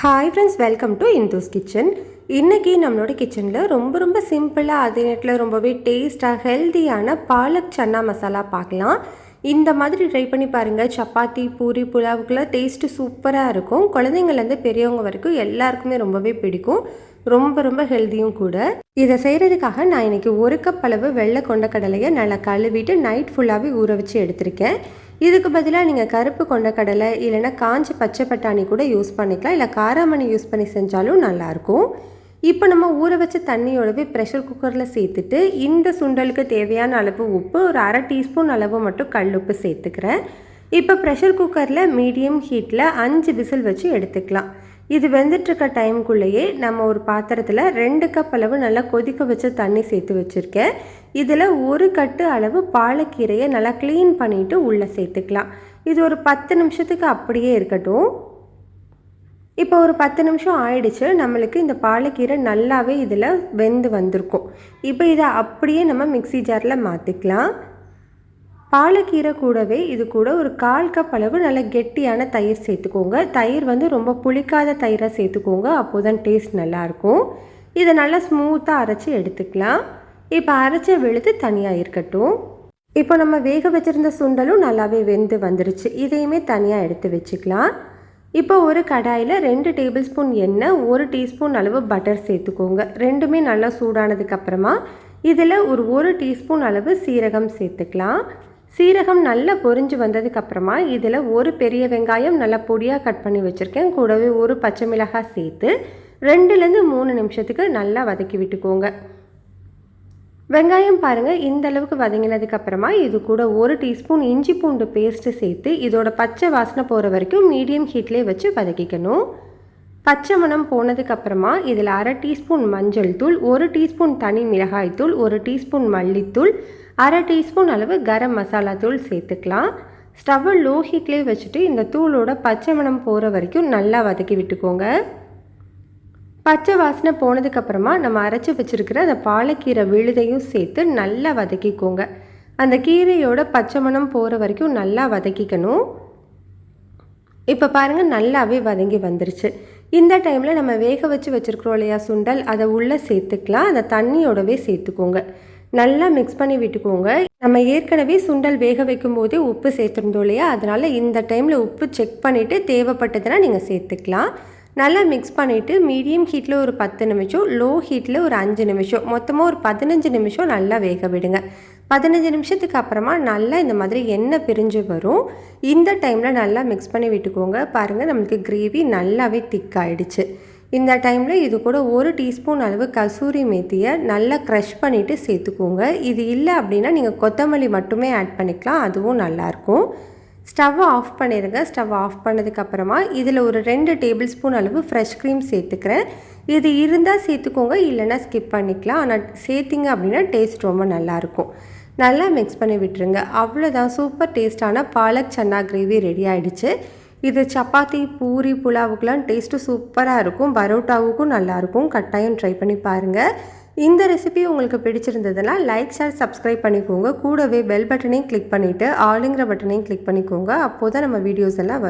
Hi friends welcome to Indhu's kitchen இன்றைக்கி நம்மளோட கிச்சனில் ரொம்ப ரொம்ப சிம்பிளாக அதே நேரத்தில் ரொம்பவே டேஸ்ட்டாக ஹெல்த்தியான பாலக் சன்னா மசாலா பார்க்கலாம். இந்த மாதிரி ட்ரை பண்ணி பாருங்கள் சப்பாத்தி பூரி புலாவுக்குலாம் டேஸ்ட்டு சூப்பராக இருக்கும். குழந்தைங்கள்லேருந்து பெரியவங்க வரைக்கும் எல்லாருக்குமே ரொம்பவே பிடிக்கும். ரொம்ப ரொம்ப ஹெல்த்தியும் கூட. இதை செய்கிறதுக்காக நான் இன்றைக்கி ஒரு கப் அளவு வெள்ளை கொண்ட கடலையை நல்லா கழுவிட்டு நைட் ஃபுல்லாகவே ஊற வச்சு எடுத்திருக்கேன். இதுக்கு பதிலாக நீங்கள் கருப்பு கொண்ட கடலை இல்லைன்னா காஞ்ச பச்சை பட்டாணி கூட யூஸ் பண்ணிக்கலாம். இல்லை காராமணி யூஸ் பண்ணி செஞ்சாலும் நல்லாயிருக்கும். இப்போ நம்ம ஊற வச்ச தண்ணியோடவே ப்ரெஷர் குக்கரில் சேர்த்துட்டு இந்த சுண்டலுக்கு தேவையான அளவு உப்பு ஒரு அரை டீஸ்பூன் அளவு மட்டும் கல் உப்பு சேர்த்துக்கிறேன். இப்போ ப்ரெஷர் குக்கரில் மீடியம் ஹீட்டில் அஞ்சு விசில் வச்சு எடுத்துக்கலாம். இது வெந்துட்டுருக்க டைமுக்குள்ளேயே நம்ம ஒரு பாத்திரத்தில் ரெண்டு கப் அளவு நல்லா கொதிக்க வச்ச தண்ணி சேர்த்து வச்சுருக்கேன். இதில் ஒரு கட்டு அளவு பாலக்கீரையை நல்லா க்ளீன் பண்ணிவிட்டு உள்ளே சேர்த்துக்கலாம். இது ஒரு பத்து நிமிஷத்துக்கு அப்படியே இருக்கட்டும். இப்போ ஒரு பத்து நிமிஷம் ஆயிடுச்சு. நம்மளுக்கு இந்த பாலக்கீரை நல்லாவே இதில் வெந்து வந்திருக்கும். இப்போ இதை அப்படியே நம்ம மிக்சி ஜாரில் மாற்றிக்கலாம் பாலக்கீரை கூடவே இது கூட ஒரு கால் கப் அளவு நல்ல கெட்டியான தயிர் சேர்த்துக்கோங்க. தயிர் வந்து ரொம்ப புளிக்காத தயிராக சேர்த்துக்கோங்க. அப்போ தான் டேஸ்ட் நல்லாயிருக்கும். இதை நல்லா ஸ்மூத்தாக அரைச்சி எடுத்துக்கலாம். இப்போ அரைச்ச வெளுத்து தனியாக இருக்கட்டும். இப்போ நம்ம வேக வச்சுருந்த சுண்டலும் நல்லாவே வெந்து வந்துருச்சு. இதையுமே தனியாக எடுத்து வச்சுக்கலாம். இப்போ ஒரு கடாயில் ரெண்டு டேபிள் ஸ்பூன் எண்ணெய் ஒரு டீஸ்பூன் அளவு பட்டர் சேர்த்துக்கோங்க. ரெண்டுமே நல்லா சூடானதுக்கப்புறமா இதில் ஒரு ஒரு டீஸ்பூன் அளவு சீரகம் சேர்த்துக்கலாம். சீரகம் நல்லா பொரிஞ்சு வந்ததுக்கப்புறமா இதில் ஒரு பெரிய வெங்காயம் நல்லா பொடியாக கட் பண்ணி வச்சுருக்கேன். கூடவே ஒரு பச்சை மிளகாய் சேர்த்து ரெண்டுலேருந்து மூணு நிமிஷத்துக்கு நல்லா வதக்கி விட்டுக்கோங்க. வெங்காயம் பாருங்கள் இந்த அளவுக்கு வதங்கினதுக்கப்புறமா இது கூட ஒரு டீஸ்பூன் இஞ்சி பூண்டு பேஸ்ட்டு சேர்த்து இதோட பச்சை வாசனை போகிற வரைக்கும் மீடியம் ஹீட்லேயே வச்சு வதக்கிக்கணும். பச்சை மணம் போனதுக்கப்புறமா இதில் அரை டீஸ்பூன் மஞ்சள் தூள் ஒரு டீஸ்பூன் தனி மிளகாய் தூள் ஒரு டீஸ்பூன் மல்லித்தூள் அரை டீஸ்பூன் அளவு கரம் மசாலா தூள் சேர்த்துக்கலாம். ஸ்டவ்வை லோ ஹீட்லேயே வச்சுட்டு இந்த தூளோட பச்சை மணம் போகிற வரைக்கும் நல்லா வதக்கி விட்டுக்கோங்க. பச்சை வாசனை போனதுக்கப்புறமா நம்ம அரைச்சி வச்சுருக்கிற அந்த பாலக்கீரை விழுதையும் சேர்த்து நல்லா வதக்கிக்கோங்க. அந்த கீரையோட பச்சை மணம் போகிற வரைக்கும் நல்லா வதக்கிக்கணும். இப்போ பாருங்கள் நல்லாவே வதங்கி வந்துருச்சு. இந்த டைமில் நம்ம வேக வச்சு வச்சுருக்குறோம் இல்லையா சுண்டல் அதை உள்ளே சேர்த்துக்கலாம். அந்த தண்ணியோடவே சேர்த்துக்கோங்க. நல்லா மிக்ஸ் பண்ணி விட்டுக்கோங்க. நம்ம ஏற்கனவே சுண்டல் வேக வைக்கும் போதே உப்பு சேர்த்துருந்தோம் இல்லையா? அதனால் இந்த டைமில் உப்பு செக் பண்ணிவிட்டு தேவைப்பட்டதுன்னா நீங்கள் சேர்த்துக்கலாம். நல்லா மிக்ஸ் பண்ணிவிட்டு மீடியம் ஹீட்டில் ஒரு பத்து நிமிஷம் லோ ஹீட்டில் ஒரு அஞ்சு நிமிஷம் மொத்தமாக ஒரு பதினஞ்சு நிமிஷம் நல்லா வேக விடுங்க. பதினஞ்சு நிமிஷத்துக்கு அப்புறமா நல்லா இந்த மாதிரி எண்ணெய் பிரிஞ்சு வரும். இந்த டைமில் நல்லா மிக்ஸ் பண்ணி விட்டுக்கோங்க. பாருங்கள் நம்மளுக்கு கிரேவி நல்லாவே திக் ஆகிடுச்சு இந்த டைமில் இது கூட ஒரு டீஸ்பூன் அளவு கசூரி மேத்தியை நல்லா க்ரஷ் பண்ணிவிட்டு சேர்த்துக்கோங்க. இது இல்லை அப்படின்னா நீங்கள் கொத்தமல்லி மட்டுமே ஆட் பண்ணிக்கலாம் அதுவும் நல்லாயிருக்கும் ஸ்டவ்வை ஆஃப் பண்ணிடுங்க ஸ்டவ் ஆஃப் பண்ணதுக்கப்புறமா இதில் ஒரு ரெண்டு டேபிள் ஸ்பூன் அளவு ஃப்ரெஷ் க்ரீம் சேர்த்துக்கிறேன். இது இருந்தால் சேர்த்துக்கோங்க இல்லைன்னா ஸ்கிப் பண்ணிக்கலாம். ஆனால் சேர்த்திங்க அப்படின்னா டேஸ்ட் ரொம்ப நல்லாயிருக்கும் நல்லா மிக்ஸ் பண்ணி விட்டுருங்க. அவ்வளோதான் சூப்பர் டேஸ்டான பாலக் சன்னா கிரேவி ரெடி ஆகிடுச்சு இது சப்பாத்தி பூரி புலாவுக்கெலாம் டேஸ்ட்டு சூப்பராக இருக்கும். பரோட்டாவுக்கும் நல்லாயிருக்கும் கட்டாயம் ட்ரை பண்ணி பாருங்கள் இந்த ரெசிபி உங்களுக்கு பிடிச்சிருந்ததுன்னா லைக் ஷேர் சப்ஸ்கிரைப் பண்ணிக்கோங்க. கூடவே பெல் பட்டனையும் கிளிக் பண்ணிவிட்டு ஆளுங்கிற பட்டனையும் கிளிக் பண்ணிக்கோங்க. அப்போ தான் நம்ம வீடியோஸ் எல்லாம்